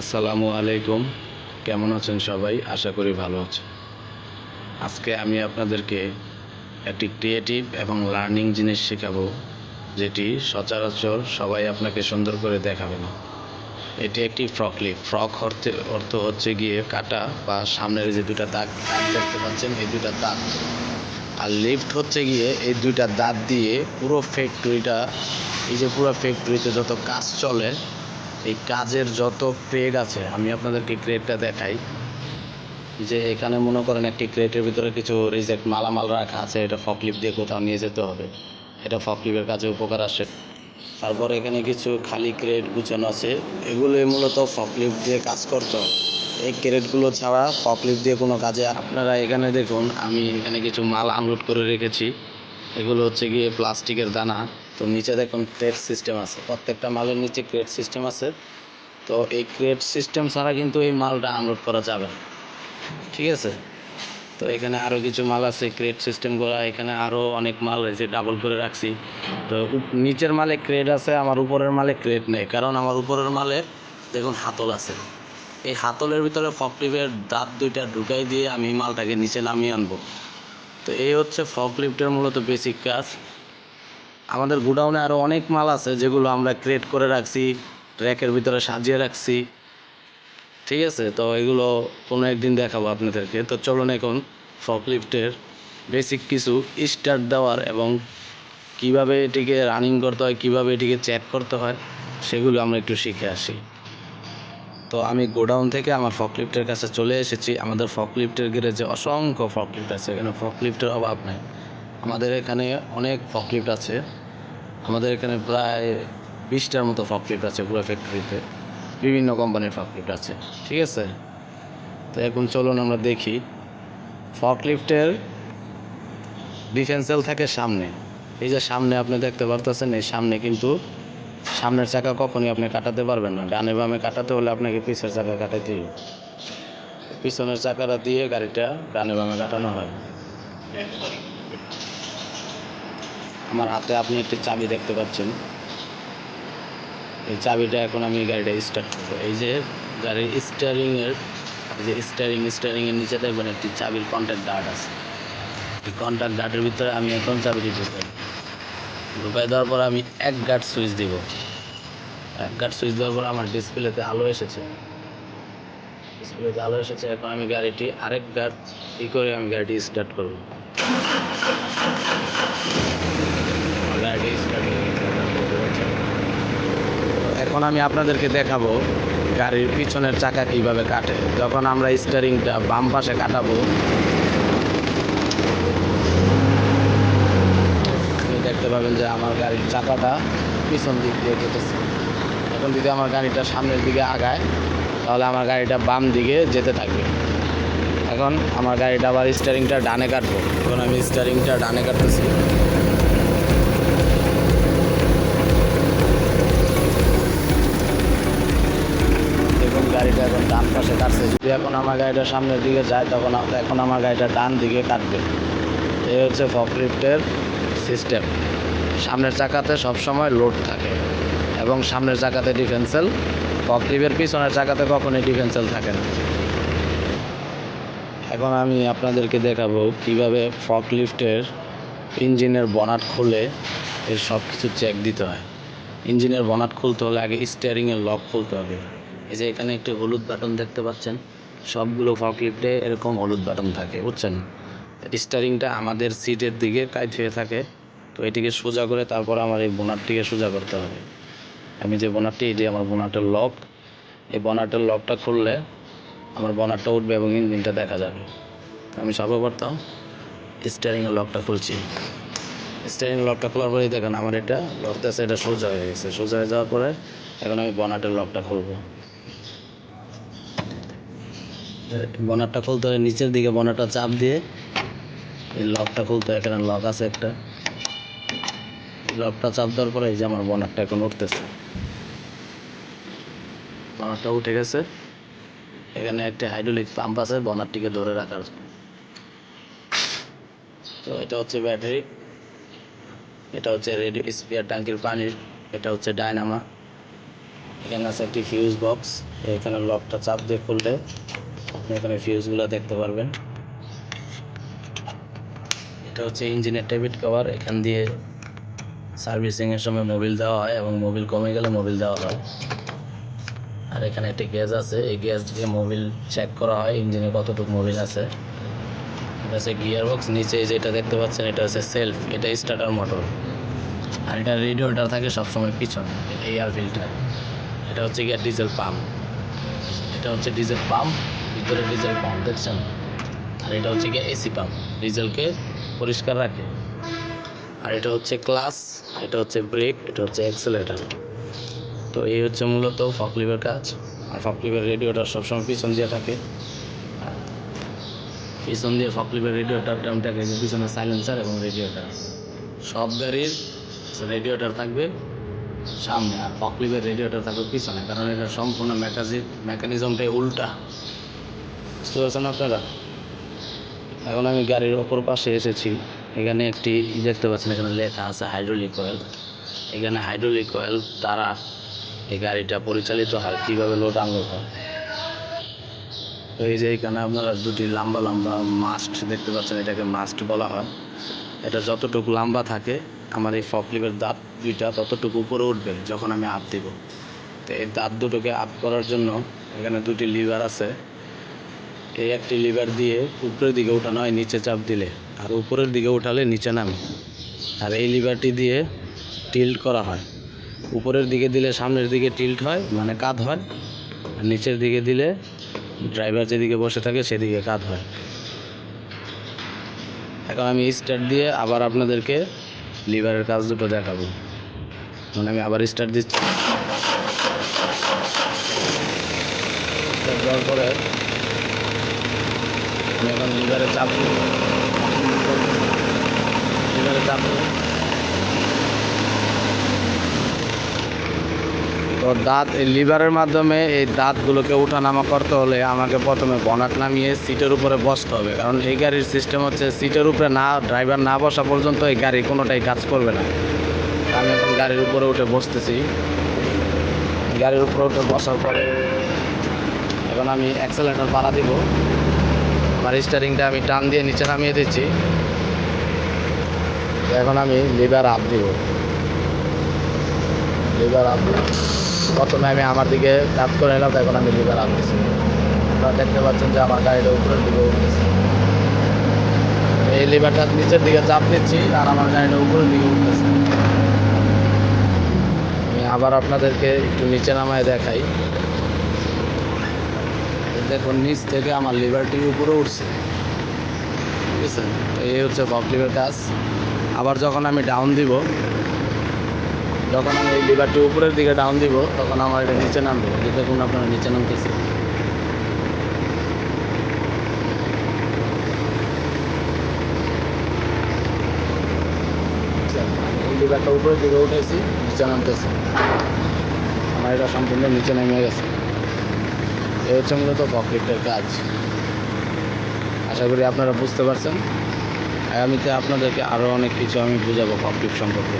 আসসালামু আলাইকুম। কেমন আছেন সবাই? আশা করি ভালো আছেন। আজকে আমি আপনাদেরকে একটি ক্রিয়েটিভ এবং লার্নিং জিনিস শেখাবো, যেটি সচরাচর সবাই আপনাকে সুন্দর করে দেখাবে না। এটি একটি ফ্রক লিফট ফ্রক অর্থে, অর্থ হচ্ছে গিয়ে কাটা বা সামনের যে দুটা দাগ দাগ দেখতে পাচ্ছেন, এই দুটা দাগ। আর লিফট হচ্ছে গিয়ে এই দুইটা দাঁত দিয়ে পুরো ফ্যাক্টরিটা এই যে পুরো ফ্যাক্টরিতে যত কাজ চলে এই কাজের যত ক্রেড আছে, আমি আপনাদেরকে ক্রেডটা দেখাই। যে এখানে মনে করেন একটি ক্রেটের ভিতরে কিছু রিজেক্ট মালামাল রাখা আছে, এটা ফকলিপ দিয়ে কোথাও নিয়ে যেতে হবে। এটা ফকলিপের কাজে উপকার আসে। তারপর এখানে কিছু খালি ক্রেট গুছানো আছে এগুলো মূলত ফকলিপ দিয়ে কাজ করতো এই ক্রেটগুলো ছাড়া ফকলিপ দিয়ে কোনো কাজে আপনারা এখানে দেখুন, আমি এখানে কিছু মাল আনলোড করে রেখেছি। এগুলো হচ্ছে গিয়ে প্লাস্টিকের দানা। তো নিচে দেখুন ক্রেট সিস্টেম আছে। প্রত্যেকটা মালের নিচে ক্রেট সিস্টেম আছে। তো এই ক্রেট সিস্টেম ছাড়া কিন্তু এই মালটা আনলোড করা যাবে না। ঠিক আছে? তো এখানে আরও কিছু মাল আছে ক্রেট সিস্টেম করা এখানে আরও অনেক মাল রয়েছে ডাবল করে রাখছি। তো নিচের মালে ক্রেট আছে, আমার উপরের মালে ক্রেট নেই। কারণ আমার উপরের মালে দেখুন হাতল আছে। এই হাতলের ভিতরে ফকলিফের দাঁত দুইটা ঢুকাই দিয়ে আমি মালটাকে নিচে নামিয়ে আনব। তো এই হচ্ছে ফকলিফটের মূলত বেসিক কাজ। আমাদের গোডাউনে আরও অনেক মাল আছে যেগুলো আমরা ক্রেট করে রাখছি র্যাকের ভিতরে সাজিয়ে রাখছি। ঠিক আছে? তো এগুলো কোনো একদিন দেখাবো আপনাদেরকে। তো চলুন এখন ফকলিফটের বেসিক কিছু স্টার্ট দেওয়ার এবং কীভাবে এটিকে রানিং করতে হয়, কীভাবে এটিকে চেক করতে হয়, সেগুলো আমরা একটু শিখে আসি। তো আমি গোডাউন থেকে আমার ফকলিফটের কাছে চলে এসেছি। আমাদের ফকলিফটের গ্যারেজে অসংখ্য ফকলিফট আছে। এখানে ফকলিফটের অভাব নেই। আমাদের এখানে অনেক ফকলিফট আছে। আমাদের এখানে প্রায় বিশটার মতো ফকলিফট আছে পুরো ফ্যাক্টরিতে বিভিন্ন কোম্পানির ফকলিফট আছে, ঠিক আছে? তো এখন চলুন আমরা দেখি। ফকলিফটের ডিফেন্সেল থাকে সামনে। এই যে সামনে আপনি দেখতে পারতেছেন, এই সামনে কিন্তু সামনের চাকা কখনই আপনি কাটাতে পারবেন না। ডানে বামে কাটাতে হলে আপনাকে পিছের চাকা কাটাতে হবে। পিছনের চাকাটা দিয়ে গাড়িটা ডানে বামে কাটানো হয়। আমার হাতে আপনি একটি চাবি দেখতে পাচ্ছেন। এই চাবিটা এখন আমি গাড়িটা স্টার্ট করব। এই যে গাড়ির স্টিয়ারিংয়ের এই যে স্টিয়ারিং স্টিয়ারিংয়ের নিচে দেখবেন একটি চাবির কন্ট্যাক্ট ডাট আছে। এই কন্ট্যাক্ট ডাটের ভিতরে আমি এখন চাবিটি ঢুকাই। ঢুকাই দেওয়ার পর আমি এক গার্ড সুইচ দিব। এক গার্ড সুইচ দেওয়ার পর আমার ডিসপ্লেতে আলো এসেছে। ডিসপ্লেতে আলো এসেছে, এখন আমি গাড়িটি আরেক গার্ড ই করে আমি গাড়িটি স্টার্ট করব আমার গাড়িটি স্টার্ট এখন আমি আপনাদেরকে দেখাবো গাড়ির পিছনের চাকা কীভাবে কাটে। যখন আমরা স্টারিংটা বাম পাশে কাটাবো দেখতে পাবেন যে আমার গাড়ির চাকাটা পিছন দিক দিয়ে কেটেছে এখন যদি আমার গাড়িটা সামনের দিকে আগায়, তাহলে আমার গাড়িটা বাম দিকে যেতে থাকবে। এখন আমার গাড়িটা আবার স্টারিংটা ডানে কাটবো। এখন আমি স্টারিংটা ডানে কাটতেছি দেখুন গাড়িটা এখন ডান পাশে কাটছে। যদি এখন আমার গাড়িটা সামনের দিকে যায়, তখন এখন আমার গাড়িটা ডান দিকে কাটবে। এই হচ্ছে ফকলিফটের সিস্টেম সামনের চাকাতে সবসময় লোড থাকে এবং সামনের চাকাতে ডিফেন্সেল ফকলিফের পিছনের চাকাতে কখনোই ডিফেন্সেল থাকে না। এখন আমি আপনাদেরকে দেখাবো কীভাবে ফকলিফটের ইঞ্জিনের বনাট খুলে এর সব কিছু চেক দিতে হয়। ইঞ্জিনের বনাট খুলতে হলে আগে স্টিয়ারিংয়ের লক খুলতে হবে। এই যে এখানে একটি হলুদ বাটন দেখতে পাচ্ছেন, সবগুলো ফকলিফটে এরকম হলুদ বাটন থাকে, বুঝছেন? স্টারিংটা আমাদের সিটের দিকে কাজ হয়ে থাকে, তো এটিকে সোজা করে তারপর আমার এই বোনারটিকে সোজা করতে হবে। আমি যে বোনারটি এটি আমার বোনারটের লক এই বোনারটের লকটা খুললে আমার বনারটা উঠবে এবং ইঞ্জিনটা দেখা যাবে। আমি সর্বপ্রথম স্টিয়ারিংয়ের লকটা খুলছি। স্টিয়ারিং লকটা খোলার পরেই দেখেন আমার এটা লকটা এটা সোজা হয়ে গেছে। সোজা হয়ে যাওয়ার পরে এখন আমি বনাটের লকটা খুলবো। বনারটা খুলতে হলে নিচের দিকে বনারটা চাপ দিয়ে এই লকটা খুলতে হয় এখানে লক আছে একটা। লকটা চাপ দেওয়ার পরে এই যে আমার বনারটা এখন উঠতেছে। বনারটা উঠে গেছে। এখানে একটা হাইড্রোলিক পাম্প আছে, বনারটিকে ধরে রাখার। তো এটা হচ্ছে ব্যাটারি। এটা হচ্ছে রেডি স্পিয়ার ট্যাঙ্কির পানির এটা হচ্ছে ডায়নামা। এখানে আছে একটি ফিউজ বক্স এখানে লকটা চাপ দিয়ে খুললে আপনি এখানে ফিউজগুলো দেখতে পারবেন। এটা হচ্ছে ইঞ্জিনের টেবিট কভার এখান দিয়ে সার্ভিসিংয়ের সময় মোবিল দেওয়া হয় এবং মোবিল কমে গেলে মোবিল দেওয়া হয়। আর এখানে একটি গ্যাস আছে, এই গ্যাস দিয়ে মোবিল চেক করা হয় ইঞ্জিনে কতটুকু মোবিল আছে। এটা হচ্ছে গিয়ার বক্স নিচে যেটা দেখতে পাচ্ছেন, এটা হচ্ছে সেলফ এটা স্টার্টার মোটর আর এটা রেডিওটা থাকে সবসময় পিছনে এয়ার ফিল্টার এটা হচ্ছে গিয়ে ডিজেল পাম্প এটা হচ্ছে ডিজেল পাম্প ভিতরে ডিজেল পাম্প দেখছেন? আর এটা হচ্ছে গিয়ে এসি পাম্প ডিজেলকে পরিষ্কার রাখে। আর এটা হচ্ছে ক্লাস এটা হচ্ছে ব্রেক এটা হচ্ছে অ্যাক্সেলেটার তো এই হচ্ছে মূলত ফকলিভের কাজ। আর ফকলিভের রেডিওটা সবসময় পিছন দিয়ে থাকে। পিছন দিয়ে ফকলিভের রেডিওটার টার্মটাকে পিছনে সাইলেন্সার এবং রেডিওটার সব গাড়ির রেডিওটার থাকবে সামনে, আর ফকলিভের রেডিওটার থাকবে পিছনে, কারণ এটা সম্পূর্ণ মেকাজিক মেকানিজমটাই উল্টা। বুঝতে পারছেন আপনারা? এখন আমি গাড়ির ওপর পাশে এসেছি। এখানে একটি দেখতে পাচ্ছেন, এখানে লেখা আছে হাইড্রোলিক অয়েল এখানে হাইড্রোলিক অয়েল দ্বারা এই গাড়িটা পরিচালিত হয়, কীভাবে লোড হয়। এই যে এখানে আপনারা দুটি লম্বা লম্বা মাস্ট দেখতে পাচ্ছেন, এটাকে মাস্ট বলা হয়। এটা যতটুকু লম্বা থাকে, আমার এই ফকলিভের দাঁত দুইটা ততটুকু উপরে উঠবে যখন আমি আপ দিব। তো এই দাঁত দুটোকে আপ করার জন্য এখানে দুটি লিভার আছে। এই একটি লিভার দিয়ে উপরের দিকে উঠানো হয়, নিচে চাপ দিলে। আর উপরের দিকে উঠালে নিচে নামে। আর এই লিভারটি দিয়ে টিল্ট করা হয়। উপরের দিকে দিলে সামনের দিকে টিল্ট হয় মানে কাত হয়। আর নিচের দিকে দিলে ড্রাইভার যেদিকে বসে থাকে সেদিকে কাত হয়। এখন আমি স্টার্ট দিয়ে আবার আপনাদেরকে লিভারের কাজ দুটো দেখাবো। মানে আমি আবার স্টার্ট দিচ্ছি। দেওয়ার পরে আমি এখন লিভারে চাপ লিভারে চাপ তো দাঁত এই লিভারের মাধ্যমে এই দাঁতগুলোকে ওঠানামা করতে হলে আমাকে প্রথমে বনাট নামিয়ে সিটের উপরে বসতে হবে। কারণ এই গাড়ির সিস্টেম হচ্ছে সিটের উপরে না ড্রাইভার না বসা পর্যন্ত এই গাড়ি কোনোটাই কাজ করবে না। আমি এখন গাড়ির উপরে উঠে বসতেছি। গাড়ির উপরে উঠে বসার পরে এখন আমি অ্যাক্সেলেটার বাড়া দিব। আমার স্টারিংটা আমি টান দিয়ে নিচে নামিয়ে দিচ্ছি। এখন আমি লিভার আপ দিব। লিভার আপ প্রথমে আমি আমার দিকে কাজ করে নিলাম, এখন আমি লিভার আপ দিচ্ছি। আপনারা দেখতে পাচ্ছেন যে আমার গাড়িটা উপরের দিকে উঠতেছে। এই লিভারটা নিচের দিকে চাপ দিচ্ছি আর আমার গাড়িটা উপরের দিকে উঠতেছে। আমি আবার আপনাদেরকে একটু নিচে নামায় দেখাই। দেখুন, নিচ থেকে আমার লিভারটি উপরে উঠছে। বুঝছেন তো এই হচ্ছে বকলিভের কাজ আবার যখন আমি ডাউন দিব, যখন আমি এই লিভারটি উপরের দিকে ডাউন দিব, তখন আমার এটা নিচে নামবে। এই দেখুন, আপনারা নিচে নামতেছে। লিভারটা উপরের দিকে উঠেছি, নিচে নামতেছে। আমার এটা সম্পূর্ণ নিচে নেমে গেছে। এই হচ্ছে মূলত কংক্রিটের কাজ। আশা করি আপনারা বুঝতে পারছেন। আগামীতে আপনাদেরকে আরও অনেক কিছু আমি বোঝাবো কংক্রিট সম্পর্কে।